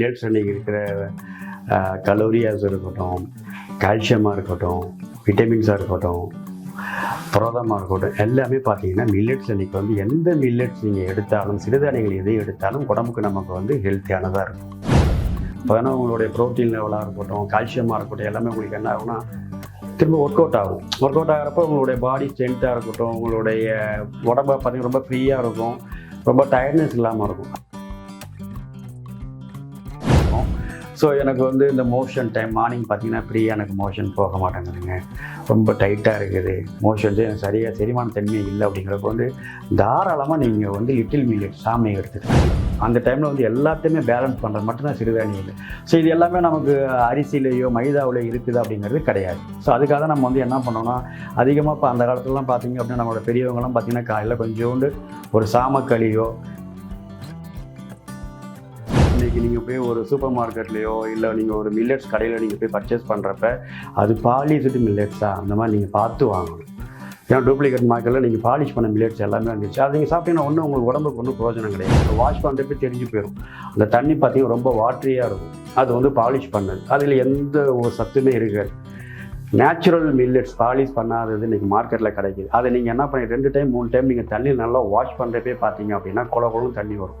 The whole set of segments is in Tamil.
மில்லட்ஸ் அன்னைக்கு இருக்கிற கலோரியாஸ் இருக்கட்டும் கால்சியமாக இருக்கட்டும் விட்டமின்ஸாக இருக்கட்டும் புரதமாக இருக்கட்டும் எல்லாமே பார்த்தீங்கன்னா மில்லட்ஸ் அன்னைக்கு வந்து எந்த மில்லட்ஸ் நீங்கள் எடுத்தாலும் சிறுதானியங்கள் எதை எடுத்தாலும் உடம்புக்கு நமக்கு வந்து ஹெல்த்தியானதாக இருக்கும். இப்போ உங்களுடைய ப்ரோட்டீன் லெவலாக இருக்கட்டும் கால்சியமாக இருக்கட்டும் எல்லாமே உங்களுக்கு என்ன ஆகும்னா திரும்ப ஒர்க் அவுட் ஆகும். ஒர்க் அவுட் ஆகிறப்ப உங்களுடைய பாடி ஸ்ட்ரென்த்தாக இருக்கட்டும் உங்களுடைய உடம்ப பார்த்தீங்கன்னா ரொம்ப ஃப்ரீயாக இருக்கும். ரொம்ப டயர்ட்னஸ் இல்லாமல் இருக்கும். ஸோ எனக்கு வந்து இந்த மோஷன் டைம் மார்னிங் பார்த்தீங்கன்னா ஃப்ரீயாக எனக்கு மோஷன் போக மாட்டேங்குதுங்க. ரொம்ப டைட்டாக இருக்குது. மோஷன்ஸே எனக்கு சரியாக செரிமான தன்மை இல்லை அப்படிங்கிறப்ப வந்து தாராளமாக நீங்கள் வந்து லிட்டில் மில்லட் சாமியை எடுத்துக்கலாம் அந்த டைமில் வந்து எல்லாத்தையுமே பேலன்ஸ் பண்ணுறது மட்டும்தான் சிறுதானியங்கள் ஸோ இது எல்லாமே நமக்கு அரிசியிலேயோ மைதாவிலையோ இருக்குது அப்படிங்கிறது கிடையாது. ஸோ அதுக்காக தான் நம்ம வந்து என்ன பண்ணோம்னா அதிகமாக இப்போ அந்த காலத்துலலாம் பார்த்தீங்க அப்படின்னா நம்மளோட பெரியவங்களாம் பார்த்தீங்கன்னா காலையில் கொஞ்சோண்டு ஒரு சாமக்களியோ இன்றைக்கி நீங்கள் போய் ஒரு சூப்பர் மார்க்கெட்லேயோ இல்லை நீங்கள் ஒரு மில்லட்ஸ் கடையில் நீங்கள் போய் பர்ச்சேஸ் பண்ணுறப்ப அது பாலிஷ்டு மில்லட்ஸா அந்த மாதிரி நீங்கள் பார்த்து வாங்கணும். ஏன்னா டூப்ளிகேட் மார்க்கெட்டில் நீங்கள் பாலிஷ் பண்ண மில்லட்ஸ் எல்லாமே வந்துச்சு. அது நீங்கள் சாப்பிட்டீங்கன்னா ஒன்றும் உங்களுக்கு உடம்புக்கு ஒன்றும் பிரயோஜனம் கிடையாது. வாஷ் பண்ணுறப்ப தெரிஞ்சு போயிடும் அந்த தண்ணி பார்த்தீங்கன்னா ரொம்ப வாட்டரியாக இருக்கும். அது வந்து பாலிஷ் பண்ணது. அதில் எந்த ஒரு சத்துமே இருக்காது. நேச்சுரல் மில்லட்ஸ் பாலிஷ் பண்ணாதது இன்றைக்கி மார்க்கெட்டில் கிடைக்குது. அதை நீங்கள் என்ன பண்ணி ரெண்டு டைம் மூணு டைம் நீங்கள் தண்ணியில் நல்லா வாஷ் பண்ணுறப்பே பார்த்தீங்க அப்படின்னா குள குளம் தண்ணி வரும்.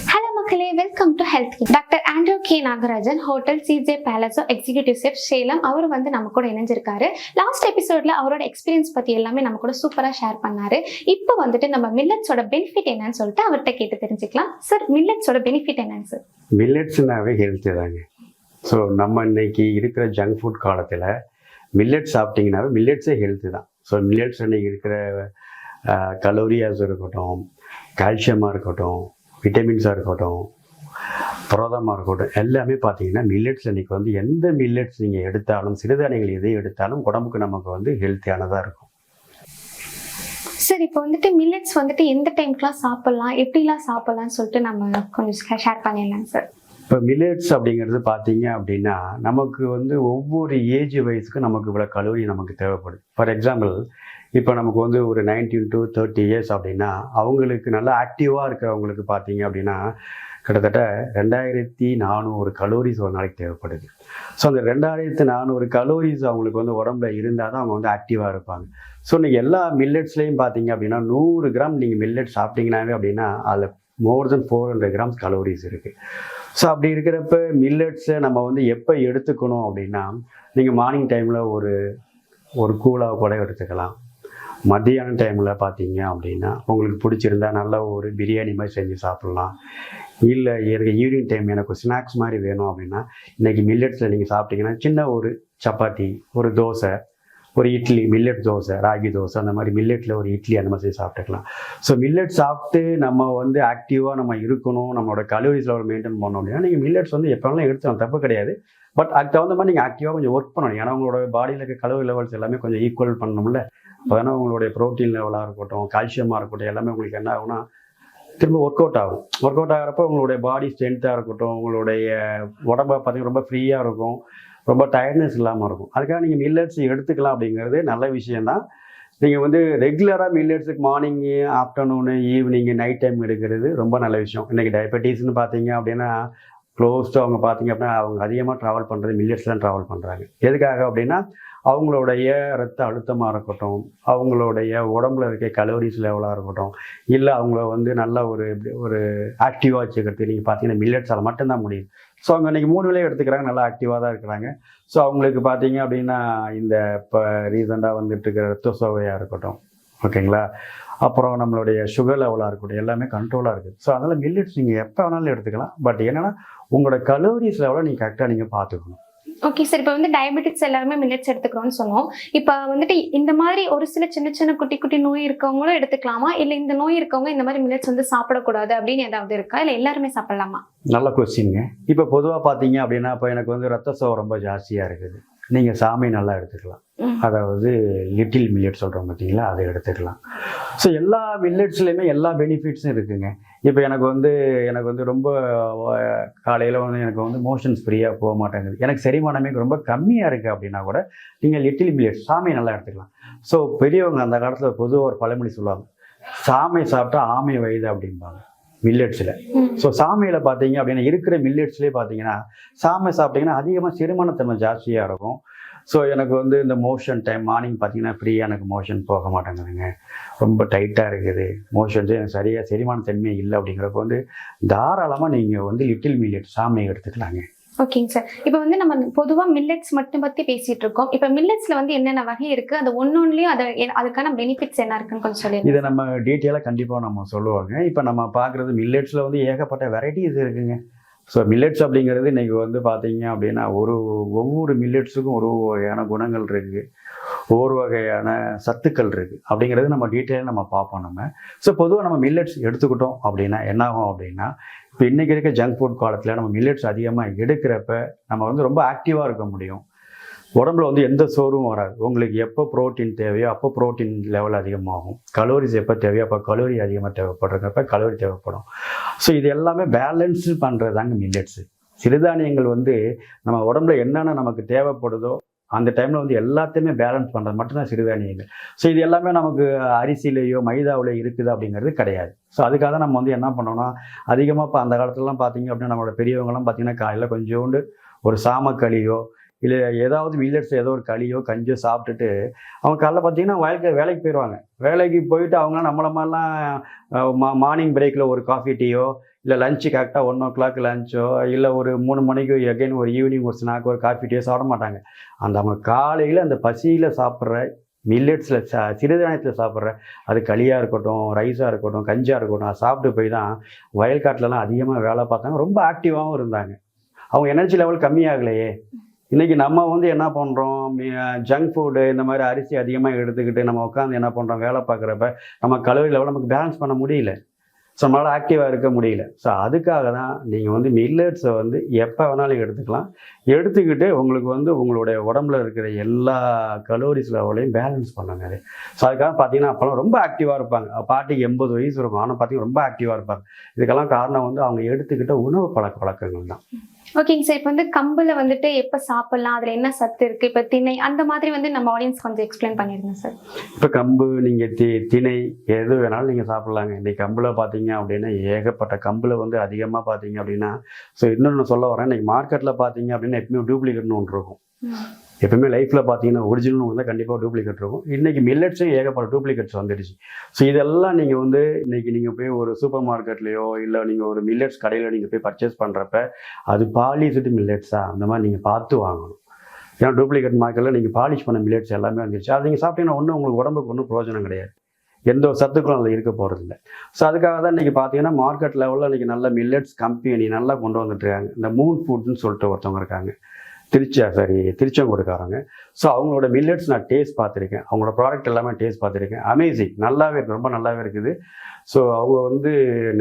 Welcome to health doctor Andrew K Nagarajan hotel CJ Palazzo executive chef Salem அவர் வந்து நம்ம கூட இணைஞ்சிருக்காரு. லாஸ்ட் எபிசோட்ல அவரோட எக்ஸ்பீரியன்ஸ் பத்தி எல்லாமே நம்ம கூட சூப்பரா ஷேர் பண்ணாரு. இப்போ வந்துட்டு நம்ம மில்லட்ஸோட பெனிஃபிட் என்னன்னு சொல்லிட்டு அவர்கிட்ட கேட்டு தெரிஞ்சுக்கலாம். சார் மில்லட்ஸோட பெனிஃபிட் என்னங்க சார் மில்லட்ஸ்னாவே ஹெல்த்து தாங்க. ஸோ நம்ம இன்னைக்கு இருக்கிற ஜங்க் ஃபுட் காலத்தில் மில்லட்ஸ் சாப்பிட்டீங்கன்னாவே மில்லட்ஸே ஹெல்த்து தான். ஸோ மில்லட்ஸ் இன்னைக்கு இருக்கிற கலோரியாஸ் இருக்கட்டும் கால்சியமாக இருக்கட்டும் விட்டமின்ஸாக இருக்கட்டும் புரதமாக இருக்கட்டும் எல்லாமே பார்த்தீங்கன்னா மில்லட்ஸ் இன்னைக்கு வந்து எந்த மில்லட்ஸ் நீங்கள் எடுத்தாலும் சிறுதானியங்கள் எதை எடுத்தாலும் உடம்புக்கு நமக்கு வந்து ஹெல்த்தியானதாக இருக்கும். சார் இப்போ வந்துட்டு மில்லட்ஸ் வந்துட்டு எந்த டைம்க்குலாம் சாப்பிடலாம் எப்படிலாம் சாப்பிடலாம்னு சொல்லிட்டு நம்ம கொஞ்சம் ஷேர் பண்ணிடலாம் சார் இப்போ மில்லட்ஸ் அப்படிங்கிறது பார்த்தீங்க அப்படின்னா நமக்கு வந்து ஒவ்வொரு ஏஜ் வயசுக்கு நமக்கு இவ்வளோ கலோரி நமக்கு தேவைப்படுது ஃபார் எக்ஸாம்பிள் இப்போ நமக்கு வந்து ஒரு நைன்டீன் டு தேர்ட்டி இயர்ஸ் அப்படின்னா அவங்களுக்கு நல்லா ஆக்டிவாக இருக்கிறவங்களுக்கு பார்த்தீங்க அப்படின்னா கிட்டத்தட்ட ரெண்டாயிரத்தி நானூறு கலோரிஸ் ஒரு நாளைக்கு தேவைப்படுது. ஸோ அந்த ரெண்டாயிரத்து நானூறு கலோரிஸ் அவங்களுக்கு வந்து உடம்புல இருந்தால் தான் அவங்க வந்து ஆக்டிவாக இருப்பாங்க. ஸோ நீங்கள் எல்லா மில்லட்ஸ்லேயும் பார்த்தீங்க அப்படின்னா நூறு கிராம் நீங்கள் மில்லட் சாப்பிட்டீங்கன்னாவே அப்படின்னா அதில் more than four hundred grams calories இருக்குது ஸோ அப்படி இருக்கிறப்ப மில்லட்ஸை நம்ம வந்து எப்போ எடுத்துக்கணும் அப்படின்னா நீங்கள் மார்னிங் டைமில் ஒரு ஒரு கூலாக கூட எடுத்துக்கலாம். மத்தியான டைமில் பார்த்தீங்க அப்படின்னா உங்களுக்கு பிடிச்சிருந்தா நல்ல ஒரு பிரியாணி மாதிரி செஞ்சு சாப்பிட்லாம். இல்லை எனக்கு ஈவினிங் டைம் எனக்கு ஸ்நாக்ஸ் மாதிரி வேணும் அப்படின்னா இன்றைக்கி மில்லட்ஸில் நீங்கள் சாப்பிட்டீங்கன்னா சின்ன ஒரு சப்பாத்தி ஒரு தோசை ஒரு இட்லி மில்லட் தோசை ராகி தோசை அந்த மாதிரி மில்லட்டில் ஒரு இட்லி அந்த மாதிரி செஞ்சு சாப்பிட்டுக்கலாம். ஸோ மில்லட் சாப்பிட்டு நம்ம வந்து ஆக்டிவாக நம்ம இருக்கணும் நம்மளோட கலோரிஸ் லெவல் மெயின்டைன் பண்ணோம் அப்படின்னா நீங்கள் மில்லட்ஸ் வந்து எப்போ வேணாலும் எடுத்துக்கலாம் தப்பு கிடையாது. பட் அதுக்கு தகுந்த மாதிரி நீங்கள் ஆக்டிவாக கொஞ்சம் ஒர்க் பண்ணணும். ஏன்னா உங்களோட பாடியில் இருக்க கலோரி லெவல்ஸ் எல்லாமே கொஞ்சம் ஈக்குவல் பண்ணணும்ல. அப்போ வேணால் உங்களுடைய ப்ரோட்டீன் லெவலாக இருக்கட்டும் கால்சியமாக இருக்கட்டும் எல்லாமே உங்களுக்கு என்ன ஆகுனா திரும்ப ஒர்க் அவுட் ஆகும். ஒர்க் அவுட் ஆகிறப்ப உங்களுடைய பாடி ஸ்ட்ரென்த்தாக இருக்கட்டும் உங்களுடைய உடம்ப பார்த்தீங்கன்னா ரொம்ப ஃப்ரீயாக இருக்கும் ரொம்ப டயர்ட்னஸ் இல்லாமல் இருக்கும். அதுக்காக நீங்கள் மில்லட்ஸ் எடுத்துக்கலாம் அப்படிங்கிறது நல்ல விஷயந்தான் நீங்கள் வந்து ரெகுலராக மில்லட்ஸுக்கு morning afternoon evening night time எடுக்கிறது ரொம்ப நல்ல விஷயம். இன்றைக்கி டயபெட்டிஸ்னு பார்த்தீங்க அப்படின்னா க்ளோஸ்டு அவங்க பார்த்தீங்க அப்படின்னா அவங்க அதிகமாக ட்ராவல் பண்ணுறது மில்லட்ஸ் தான் ட்ராவல் பண்ணுறாங்க எதுக்காக அப்படின்னா அவங்களுடைய ரத்த அழுத்தமாக இருக்கட்டும் அவங்களுடைய உடம்புல இருக்க கலோரிஸ் லெவலாக இருக்கட்டும் இல்லை அவங்கள வந்து நல்ல ஒரு ஒரு ஆக்டிவாக வச்சுக்கிறது நீங்கள் பார்த்தீங்கன்னா மில்லட்ஸால் மட்டும்தான் முடியும் ஸோ அவங்க இன்றைக்கி மூணு வேலையை எடுத்துக்கிறாங்க நல்லா ஆக்டிவாக தான் இருக்கிறாங்க. ஸோ அவங்களுக்கு பார்த்தீங்க அப்படின்னா இந்த இப்போ ரீசெண்டாக வந்துட்டு இருக்கிற ரத்த சோகையாக இருக்கட்டும் ஓகேங்களா? அப்புறம் நம்மளுடைய சுகர் லெவலாக இருக்கட்டும் எல்லாமே கண்ட்ரோலாக இருக்குது ஸோ அதனால் மில்லட்ஸ் நீங்கள் எப்போ வேணாலும் எடுத்துக்கலாம். பட் என்னென்னா உங்களோட கலோரிஸ் லெவலை நீங்கள் கரெக்டாக நீங்கள் பார்த்துக்கணும் ஓகே சார் இப்போ வந்து டயபெட்டிக்ஸ் எல்லாருமே மில்லட்ஸ் எடுத்துக்கிறோம்னு சொன்னோம். இப்போ வந்துட்டு இந்த மாதிரி ஒரு சில சின்ன சின்ன குட்டி குட்டி நோய் இருக்கவங்களும் எடுத்துக்கலாமா? இல்லை இந்த நோய் இருக்கவங்க இந்த மாதிரி மில்லட்ஸ் வந்து சாப்பிடக்கூடாது அப்படின்னு ஏதாவது இருக்கா? இல்லை எல்லாருமே சாப்பிடலாமா? நல்ல கொஸ்டின்ங்க இப்போ பொதுவாக பார்த்தீங்க அப்படின்னா இப்போ எனக்கு வந்து ரத்த சோகை ரொம்ப ஜாஸ்தியாக இருக்குது. நீங்கள் சாமி நல்லா எடுத்துக்கலாம். அதாவது லிட்டில் மில்லட் சொல்கிறோம் பார்த்தீங்களா அதை எடுத்துக்கலாம். ஸோ எல்லா மில்லட்ஸ்லையுமே எல்லா பெனிஃபிட்ஸும் இருக்குங்க. இப்போ எனக்கு வந்து எனக்கு வந்து ரொம்ப காலையில் வந்து எனக்கு வந்து மோஷன்ஸ் ஃப்ரீயாக போக மாட்டேங்குது. எனக்கு செரிமானமே ரொம்ப கம்மியாக இருக்குது அப்படின்னா கூட நீங்கள் லிட்டில் மில்லட் சாமி நல்லா எடுத்துக்கலாம். ஸோ பெரியவங்க அந்த காலத்தில் பொதுவாக ஒரு பழமொழி சொல்லுவாங்க. சாமை சாப்பிட்டா ஆமை வயது அப்படிம்பாங்க. மில்லட்ஸில். ஸோ சாமையில் பார்த்தீங்க அப்படின்னா இருக்கிற மில்லட்ஸ்லேயே பார்த்தீங்கன்னா சாமை சாப்பிட்டீங்கன்னா அதிகமாக செரிமானத்தன்மை ஜாஸ்தியாக இருக்கும். ஸோ எனக்கு வந்து இந்த மோஷன் டைம் மார்னிங் பார்த்தீங்கன்னா ஃப்ரீயாக எனக்கு மோஷன் போக மாட்டேங்குதுங்க. ரொம்ப டைட்டாக இருக்குது. மோஷன்ஸே எனக்கு சரியாக செரிமான தன்மை இல்லை அப்படிங்கிறப்ப வந்து தாராளமாக நீங்கள் வந்து லிட்டில் மில்லட் சாமை எடுத்துக்கலாங்க. ஓகேங்க சார் இப்போ வந்து நம்ம பொதுவாக மில்லட்ஸ் மட்டும் பற்றி பேசிட்டு இருக்கோம். இப்போ மில்லட்ஸில் வந்து என்னென்ன வகை இருக்குது அது ஒன்று அது அதை அதுக்கான பெனிஃபிட்ஸ் என்ன இருக்குன்னு கொஞ்சம் சொல்லி இதை நம்ம டீட்டெயிலாக கண்டிப்பாக நம்ம சொல்லுவாங்க. இப்போ நம்ம பார்க்குறது மில்லட்ஸில் வந்து ஏகப்பட்ட வெரைட்டிஸ் இருக்குங்க. ஸோ மில்லட்ஸ் அப்படிங்கிறது இன்றைக்கி வந்து பார்த்தீங்க அப்படின்னா ஒரு ஒவ்வொரு மில்லட்ஸுக்கும் ஒரு வகையான குணங்கள் இருக்குது ஒவ்வொரு வகையான சத்துக்கள் இருக்குது அப்படிங்கிறது நம்ம டீட்டெயிலாக நம்ம பார்ப்போம் நம்ம. ஸோ பொதுவாக நம்ம மில்லட்ஸ் எடுத்துக்கிட்டோம் அப்படின்னா என்ன ஆகும் அப்படின்னா இப்போ இன்றைக்கி இருக்க ஜங்க் ஃபுட் காலத்தில் நம்ம மில்லட்ஸ் அதிகமாக எடுக்கிறப்ப நம்ம வந்து ரொம்ப ஆக்டிவாக இருக்க முடியும். உடம்புல வந்து எந்த சோர்வும் வராது. உங்களுக்கு எப்போ புரோட்டீன் தேவையோ அப்போ ப்ரோட்டீன் லெவல் அதிகமாகும். கலோரிஸ் எப்போ தேவையோ அப்போ கலோரி அதிகமாக தேவைப்படுறப்ப கலோரி தேவைப்படும். ஸோ இது எல்லாமே பேலன்ஸ் பண்ணுறது தாங்க மில்லட்ஸு சிறுதானியங்கள் வந்து நம்ம உடம்புல என்னென்ன நமக்கு தேவைப்படுதோ அந்த டைமில் வந்து எல்லாத்தையுமே பேலன்ஸ் பண்ணுறது மட்டும்தான் சிறுதானியங்கள். ஸோ இது எல்லாமே நமக்கு அரிசியிலேயோ மைதாவிலையோ இருக்குது அப்படிங்கிறது கிடையாது. ஸோ அதுக்காக தான் நம்ம வந்து என்ன பண்ணோம்னா அதிகமாக இப்போ அந்த காலத்துலலாம் பார்த்தீங்க அப்படின்னா நம்மளோட பெரியவங்களாம் பார்த்தீங்கன்னா காலையில் கொஞ்சோண்டு ஒரு சாமக்களியோ இல்லை ஏதாவது மில்லட்ஸ் ஏதோ ஒரு களியோ கஞ்சியோ சாப்பிட்டுட்டு அவங்க காலைல பார்த்தீங்கன்னா வயலுக்கு வேலைக்கு போயிடுவாங்க வேலைக்கு போயிட்டு அவங்க நம்மள மாதிரிலாம் மா மார்னிங் பிரேக்கில் ஒரு காஃபி டீயோ இல்லை லஞ்சு கரெக்டாக ஒன் ஓ கிளாக் லஞ்சோ இல்லை ஒரு மூணு மணிக்கு எகைன் ஒரு ஈவினிங் ஒரு ஸ்நாக் ஒரு காஃபி டீயோ சாப்பிட மாட்டாங்க. அந்த அவங்க காலையில் அந்த பசியில் சாப்பிட்ற மில்லட்ஸில் சா சிறுதானியத்தில் சாப்பிட்ற அது களியாக இருக்கட்டும் ரைஸாக இருக்கட்டும் கஞ்சாக இருக்கட்டும் சாப்பிட்டு போய் தான் வயல்காட்டிலலாம் அதிகமாக வேலை பார்த்தாங்க. ரொம்ப ஆக்டிவாகவும் இருந்தாங்க. அவங்க எனர்ஜி லெவல் கம்மியாகலையே. இன்றைக்கி நம்ம வந்து என்ன பண்ணுறோம் ஜங்க் ஃபுட்டு இந்த மாதிரி அரிசி அதிகமாக எடுத்துக்கிட்டு நம்ம உட்காந்து என்ன பண்ணுறோம் வேலை பார்க்குறப்ப நம்ம கலோரி லெவல் நமக்கு பேலன்ஸ் பண்ண முடியல. ஸோ நம்மளால் ஆக்டிவாக இருக்க முடியல. ஸோ அதுக்காக தான் நீங்கள் வந்து மில்லட்ஸை வந்து எப்போ வேணாலும் எடுத்துக்கலாம். எடுத்துக்கிட்டு உங்களுக்கு வந்து உங்களுடைய உடம்புல இருக்கிற எல்லா கலோரிஸ் லெவலையும் பேலன்ஸ் பண்ணுங்க. ஸோ அதுக்காக பார்த்தீங்கன்னா அப்போலாம் ரொம்ப ஆக்டிவாக இருப்பாங்க. பாட்டிக்கு எண்பது வயசு இருக்கும். ஆனால் பார்த்தீங்கன்னா ரொம்ப ஆக்டிவாக இருப்பாங்க. இதுக்கெல்லாம் காரணம் வந்து அவங்க எடுத்துக்கிட்ட உணவு பழக்க வழக்கங்கள் தான். ஓகேங்க சார் இப்போ வந்து கம்பில் வந்துட்டு எப்போ சாப்பிடலாம்? அதில் என்ன சத்து இருக்குது இப்போ திணை அந்த மாதிரி வந்து நம்ம ஆடியன்ஸ் கொஞ்சம் எக்ஸ்பிளைன் பண்ணிடுங்க சார் இப்போ கம்பு நீங்கள் தி திணை எது வேணாலும் நீங்கள் சாப்பிட்லாங்க. இன்றைக்கி கம்பில் பார்த்தீங்க அப்படின்னா ஏகப்பட்ட கம்பில் வந்து அதிகமாக பார்த்தீங்க அப்படின்னா ஸோ இன்னொன்று சொல்ல வரேன். இன்றைக்கி மார்க்கெட்டில் பார்த்தீங்க அப்படின்னா எப்பவுமே டூப்ளிகேட்னு ஒன்று இருக்கும். எப்பவுமே லைஃப்பில் பார்த்தீங்கன்னா ஒரிஜினல் ஒன்று தான் கண்டிப்பாக டூப்ளிகேட் இருக்கும். இன்றைக்கி மில்லட்ஸும் ஏகப்பட்ட டூப்ளிகேட்ஸ் வந்துடுச்சு. ஸோ இதெல்லாம் நீங்கள் வந்து இன்றைக்கி நீங்கள் போய் ஒரு சூப்பர் மார்க்கெட்லேயோ இல்லை நீங்கள் ஒரு மில்லட்ஸ் கடையில் நீங்கள் போய் பர்ச்சேஸ் பண்ணுறப்ப அது பாலிசிட்டு மில்லட்ஸா அந்த மாதிரி நீங்கள் பார்த்து வாங்கணும். ஏன்னா டூப்ளிகேட் மார்க்கெட்டில் நீங்கள் பாலிஷ் பண்ண மில்லட்ஸ் எல்லாமே வந்துருச்சு. அது நீங்கள் சாப்பிட்டீங்கன்னா ஒன்றும் உங்களுக்கு உடம்புக்கு ஒன்றும் பிரயோஜனம் கிடையாது. எந்த ஒரு சத்துக்களும் அதில் இருக்க போகிறதில்ல ஸோ அதுக்காக தான் இன்றைக்கி பார்த்தீங்கன்னா மார்க்கெட் லெவலில் இன்றைக்கி நல்ல மில்லட்ஸ் கம்பெனி நல்லா கொண்டு வந்துட்டுருக்காங்க இந்த மூன் ஃபுட்னு சொல்லிட்டு ஒருத்தவங்க இருக்காங்க. திருச்சியா சாரி திருச்செங்கோடுக்காரங்க. ஸோ அவங்களோட மில்லட்ஸ் நான் டேஸ்ட் பார்த்துருக்கேன். அவங்களோட ப்ராடக்ட் எல்லாமே டேஸ்ட் பார்த்துருக்கேன். அமேசிங் நல்லாவே இருக்குது ரொம்ப நல்லாவே இருக்குது. ஸோ அவங்க வந்து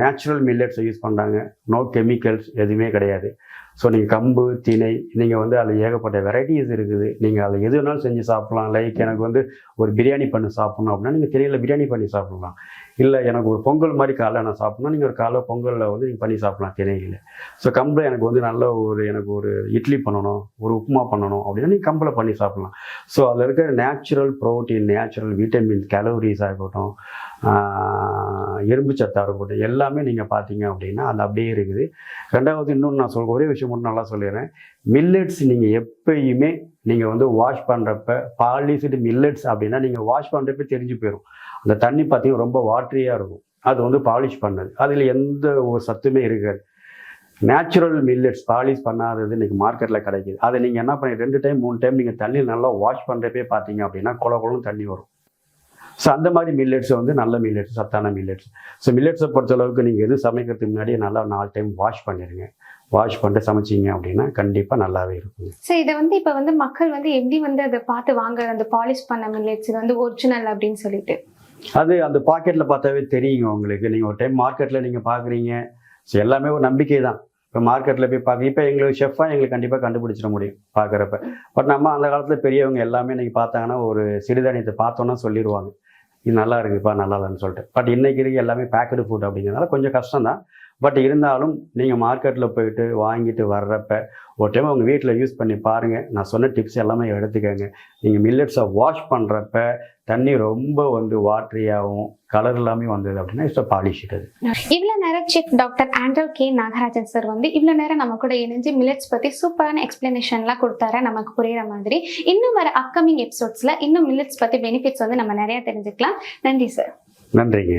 நேச்சுரல் மில்லட்ஸை யூஸ் பண்ணுறாங்க நோ கெமிக்கல்ஸ் எதுவுமே கிடையாது. ஸோ நீங்கள் கம்பு திணை நீங்கள் வந்து அதில் ஏகப்பட்ட வெரைட்டிஸ் இருக்குது. நீங்கள் அதில் எது வேணாலும் செஞ்சு சாப்பிட்லாம். லைக் எனக்கு வந்து ஒரு பிரியாணி பண்ணி சாப்பிட்ணும் அப்படின்னா நீங்கள் திணையில் பிரியாணி பண்ணி சாப்பிட்லாம். இல்லை எனக்கு ஒரு பொங்கல் மாதிரி காலைல நான் சாப்பிட்ணும். நீங்கள் ஒரு காலைல பொங்கலில் வந்து நீங்கள் பண்ணி சாப்பிட்லாம் திணையில். ஸோ கம்பில் எனக்கு வந்து நல்ல ஒரு எனக்கு ஒரு இட்லி பண்ணணும் ஒரு உப்புமா பண்ணணும் அப்படின்னா நீங்கள் கம்பில் பண்ணி சாப்பிட்லாம். ஸோ அதில் இருக்கிற நேச்சுரல் ப்ரோட்டீன் நேச்சுரல் விட்டமின் கேலோரிஸாக இருக்கட்டும் எறும்புச்சத்தாக சத்தாக இருக்கட்டும் எல்லாமே நீங்கள் பார்த்தீங்க அப்படின்னா அது அப்படியே இருக்குது. ரெண்டாவது இன்னொன்று நான் சொல்ல ஒரே விஷயம் மட்டும் நல்லா சொல்லிடுறேன். மில்லட்ஸ் நீங்கள் எப்பயுமே நீங்கள் வந்து வாஷ் பண்ணுறப்ப பாலிசிடு மில்லட்ஸ் அப்படின்னா நீங்கள் வாஷ் பண்ணுறப்ப தெரிஞ்சு போயிடும் அந்த தண்ணி பார்த்தீங்கன்னா ரொம்ப வாட்டரியாக இருக்கும். அது வந்து பாலிஷ் பண்ணது. அதில் எந்த ஒரு சத்துமே இருக்காது. நேச்சுரல் மில்லட்ஸ் பாலிஷ் பண்ணாதது இன்றைக்கி மார்க்கெட்டில் கிடைக்குது. அதை நீங்கள் என்ன பண்ணி ரெண்டு டைம் மூணு டைம் நீங்கள் தண்ணி நல்லா வாஷ் பண்ணுறப்பே பார்த்தீங்க அப்படின்னா குள குளம் தண்ணி வரும். ஸோ அந்த மாதிரி மில்லட்ஸ் வந்து நல்ல மில்லட்ஸ் சத்தான மில்லட்ஸ் ஸோ மில்லட்ஸை பொறுத்தளவுக்கு நீங்கள் எது சமைக்கிறதுக்கு முன்னாடியே நல்லா நாலு டைம் வாஷ் பண்ணிடுங்க வாஷ் பண்ணிட்டு சமைச்சிங்க அப்படின்னா கண்டிப்பாக நல்லாவே இருக்கும் ஸோ இதை வந்து இப்போ வந்து மக்கள் வந்து எப்படி வந்து அதை பார்த்து வாங்க அந்த பாலிஷ் பண்ண மில்லட்ஸ் இது வந்து ஒரிஜினல் அப்படின்னு சொல்லிட்டு? அது அந்த பாக்கெட்டில் பார்த்தாவே தெரியுங்க உங்களுக்கு. நீங்கள் ஒரு டைம் மார்க்கெட்டில் நீங்கள் பார்க்குறீங்க. ஸோ எல்லாமே ஒரு நம்பிக்கை தான் இப்போ மார்க்கெட்டில் போய் பார்க்க இப்போ எங்களுக்கு ஷெஃபாக எங்களுக்கு கண்டிப்பாக கண்டுபிடிச்சிட முடியும் பார்க்குறப்ப. பட் நம்ம அந்த காலத்தில் பெரியவங்க எல்லாமே நீங்கள் பார்த்தாங்கன்னா ஒரு சிறுதானியத்தை பார்த்தோன்னா சொல்லிடுவாங்க. இது நல்லா இருக்குப்பா நல்லா இல்லைன்னு சொல்லிட்டு. பட் இன்றைக்கி இருக்க எல்லாமே பேக்கடு ஃபுட் அப்படிங்கிறதுனால கொஞ்சம் கஷ்டம் தான் பட் இருந்தாலும் நீங்கள் மார்க்கெட்டில் போயிட்டு வாங்கிட்டு வர்றப்ப ஒரு டைம் உங்கள் வீட்டில் யூஸ் பண்ணி பாருங்கள் நான் சொன்ன டிப்ஸ் எல்லாமே எடுத்துக்கோங்க. நீங்கள் மில்லட்ஸை வாஷ் பண்ணுறப்ப தண்ணி ரொம்ப வந்து வாட்டரியாகவும் கலர் எல்லாமே வந்தது அப்படின்னா இட்ஸ் பாலிஷ் அது இவ்வளோ நேரம் chef doctor Andrew K Nagarajan sir வந்து இவ்வளோ நேரம் நம்ம கூட இணைஞ்சு மில்லட்ஸ் பற்றி சூப்பரான எக்ஸ்பிளனேஷன்லாம் கொடுத்தாரு. நமக்கு புரியுற மாதிரி. இன்னும் வர அப்கமிங் எபிசோட்ஸில் இன்னும் மில்லட்ஸ் பற்றி பெனிஃபிட்ஸ் வந்து நம்ம நிறைய தெரிஞ்சுக்கலாம். நன்றி சார் நன்றிங்க.